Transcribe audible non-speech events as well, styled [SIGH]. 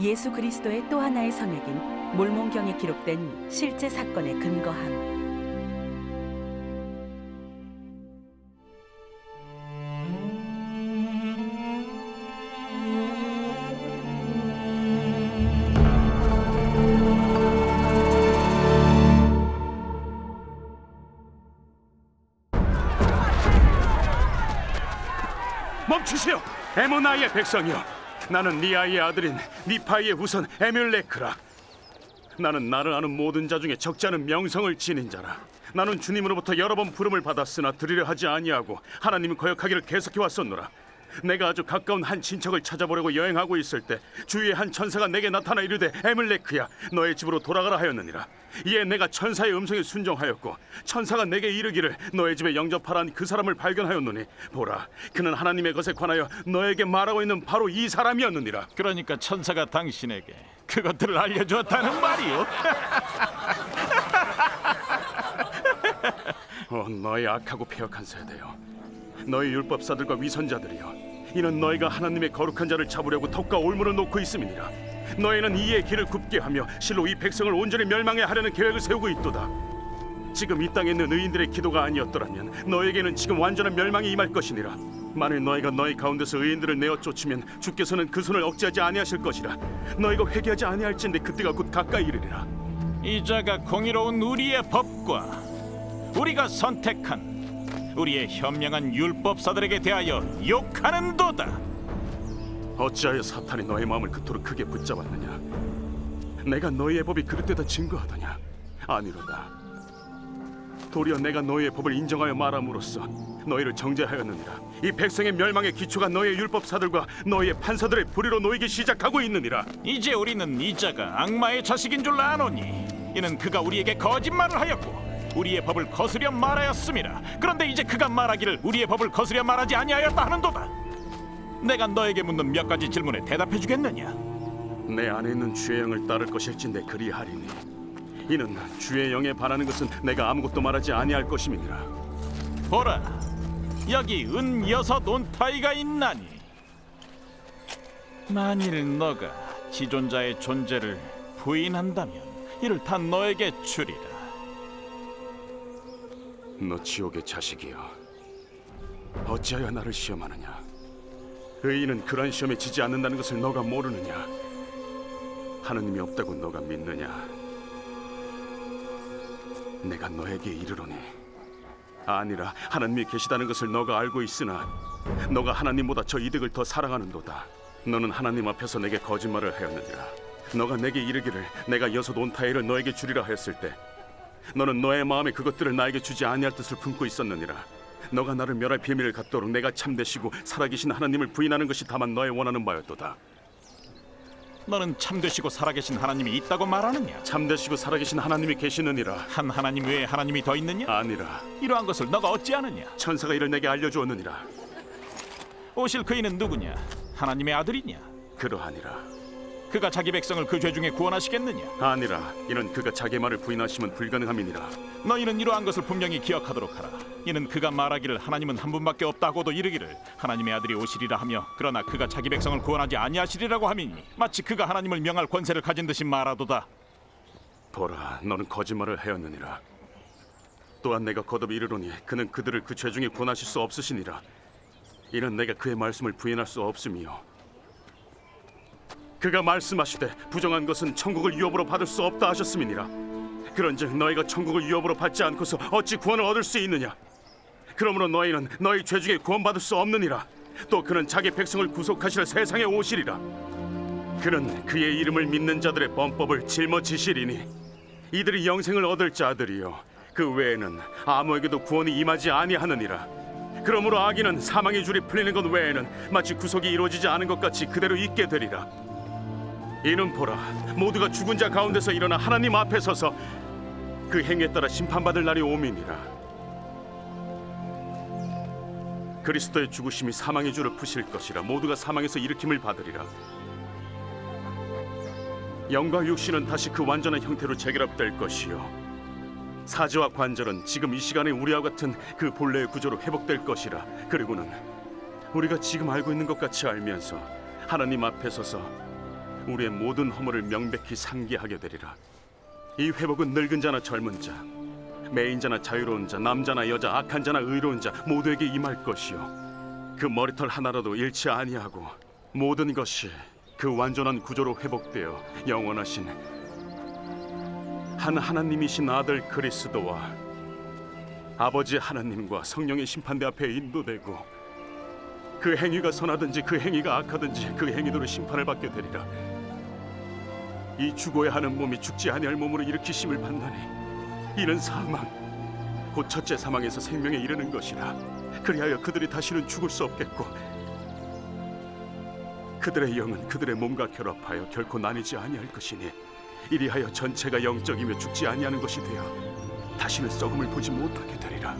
예수 그리스도의 또 하나의 선약인 몰몬경에 기록된 실제 사건에 근거함. 멈추시오 에모나이의 백성이여 나는 니아이의 아들인 니파이의 후손 에뮬레크라. 나는 나를 아는 모든 자 중에 적지 않은 명성을 지닌 자라. 나는 주님으로부터 여러 번 부름을 받았으나 드리려 하지 아니하고 하나님을 거역하기를 계속해 왔었노라. 내가 아주 가까운 한 친척을 찾아보려고 여행하고 있을 때 주위의 한 천사가 내게 나타나 이르되 에물레크야 너의 집으로 돌아가라 하였느니라 이에 내가 천사의 음성에 순종하였고 천사가 내게 이르기를 너의 집에 영접하라는 그 사람을 발견하였노니 보라 그는 하나님의 것에 관하여 너에게 말하고 있는 바로 이 사람이었느니라 그러니까 천사가 당신에게 그것들을 알려주었다는 말이요. [LAUGHS] 어, 너희 악하고 폐역한 세대여 너희 율법사들과 위선자들이여 이는 너희가 하나님의 거룩한 자를 잡으려고 덕과 올무를 놓고 있음이니라 너희는 이의 길을 굽게 하며 실로 이 백성을 온전히 멸망해 하려는 계획을 세우고 있도다. 지금 이 땅에 있는 의인들의 기도가 아니었더라면 너에게는 지금 완전한 멸망이 임할 것이니라. 만일 너희가 너희 가운데서 의인들을 내어 쫓으면 주께서는 그 손을 억제하지 아니하실 것이라. 너희가 회개하지 아니할진데 그때가 곧 가까이 이르리라. 이자가 공의로운 우리의 법과 우리가 선택한 우리의 현명한 율법사들에게 대하여 욕하는도다. 어찌하여 사탄이 너의 마음을 그토록 크게 붙잡았느냐? 내가 너희의 법이 그릇되다 증거하더냐? 아니로다. 도리어 내가 너희의 법을 인정하여 말함으로써 너희를 정죄하였느니라. 이 백성의 멸망의 기초가 너희의 율법사들과 너희의 판사들의 불의로 놓이기 시작하고 있느니라. 이제 우리는 이 자가 악마의 자식인 줄 아노니 이는 그가 우리에게 거짓말을 하였고 우리의 법을 거스려 말하였음이라 그런데 이제 그가 말하기를 우리의 법을 거스려 말하지 아니하였다 하는도다 내가 너에게 묻는 몇 가지 질문에 대답해 주겠느냐? 내 안에 있는 주의 영을 따를 것일진데 그리하리니. 이는 주의 영에 반하는 것은 내가 아무것도 말하지 아니할 것임이니라. 보라 여기 은 여섯 온타이가 있나니. 만일 너가 지존자의 존재를 부인한다면 이를 다 너에게 주리라. 너 지옥의 자식이여. 어찌하여 나를 시험하느냐 의인은 그런 시험에 지지 않는다는 것을 너가 모르느냐? 하느님이 없다고 너가 믿느냐? 내가 너에게 이르노니 아니라 하나님이 계시다는 것을 너가 알고 있으나 너가 하나님보다 저 이득을 더 사랑하는도다. 너는 하나님 앞에서 내게 거짓말을 하였느니라. 너가 내게 이르기를 내가 여섯 온타이를 너에게 주리라 하였을 때 너는 너의 마음에 그것들을 나에게 주지 아니할 뜻을 품고 있었느니라. 너가 나를 멸할 비밀을 갖도록 내가 참되시고 살아계신 하나님을 부인하는 것이 다만 너의 원하는 바였도다. 너는 참되시고 살아계신 하나님이 있다고 말하느냐 참되시고 살아계신 하나님이 계시느니라. 한 하나님 외에 하나님이 더 있느냐 아니라 이러한 것을 너가 어찌하느냐 천사가 이를 내게 알려주었느니라. 오실 그이는 누구냐 하나님의 아들이냐 그러하니라. 그가 자기 백성을 그 죄 중에 구원하시겠느냐 아니라 이는 그가 자기 말을 부인하시면 불가능함이니라. 너희는 이러한 것을 분명히 기억하도록 하라 이는 그가 말하기를 하나님은 한 분밖에 없다고도 이르기를 하나님의 아들이 오시리라 하며 그러나 그가 자기 백성을 구원하지 아니하시리라고 하미니 마치 그가 하나님을 명할 권세를 가진 듯이 말하도다 보라, 너는 거짓말을 하였느니라. 또한 내가 거듭 이르노니 그는 그들을 그 죄 중에 구원하실 수 없으시니라. 이는 내가 그의 말씀을 부인할 수 없음이요. 그가 말씀하시되 부정한 것은 천국을 유업으로 받을 수 없다 하셨음이니라. 그런즉 너희가 천국을 유업으로 받지 않고서 어찌 구원을 얻을 수 있느냐? 그러므로 너희는 너희 죄 중에 구원받을 수 없느니라. 또 그는 자기 백성을 구속하시려 세상에 오시리라. 그는 그의 이름을 믿는 자들의 범법을 짊어지시리니 이들이 영생을 얻을 자들이요 그 외에는 아무에게도 구원이 임하지 아니하느니라 그러므로 악인은 사망의 줄이 풀리는 것 외에는 마치 구속이 이루어지지 않은 것 같이 그대로 있게 되리라 이는 보라 모두가 죽은 자 가운데서 일어나 하나님 앞에 서서 그 행에 따라 심판받을 날이 오미니라. 그리스도의 죽으심이 사망의 줄을 푸실 것이라 모두가 사망에서 일으킴을 받으리라. 영과 육신은 다시 그 완전한 형태로 재결합될 것이요. 사지와 관절은 지금 이 시간에 우리와 같은 그 본래의 구조로 회복될 것이라. 그리고는 우리가 지금 알고 있는 것 같이 알면서 하나님 앞에 서서 우리의 모든 허물을 명백히 상기하게 되리라. 이 회복은 늙은 자나 젊은 자, 매인 자나 자유로운 자, 남자나 여자, 악한 자나 의로운 자 모두에게 임할 것이요. 그 머리털 하나라도 잃지 아니하고 모든 것이 그 완전한 구조로 회복되어 영원하신 한 하나님이신 아들 그리스도와 아버지 하나님과 성령의 심판대 앞에 인도되고 그 행위가 선하든지 그 행위가 악하든지 그 행위대로 심판을 받게 되리라. 이 죽어야 하는 몸이 죽지 아니할 몸으로 일으키심을 받나니 이는 사망 곧 첫째 사망에서 생명에 이르는 것이라. 그리하여 그들이 다시는 죽을 수 없겠고 그들의 영은 그들의 몸과 결합하여 결코 나뉘지 아니할 것이니 이리하여 전체가 영적이며 죽지 아니하는 것이 되어 다시는 썩음을 보지 못하게 되리라.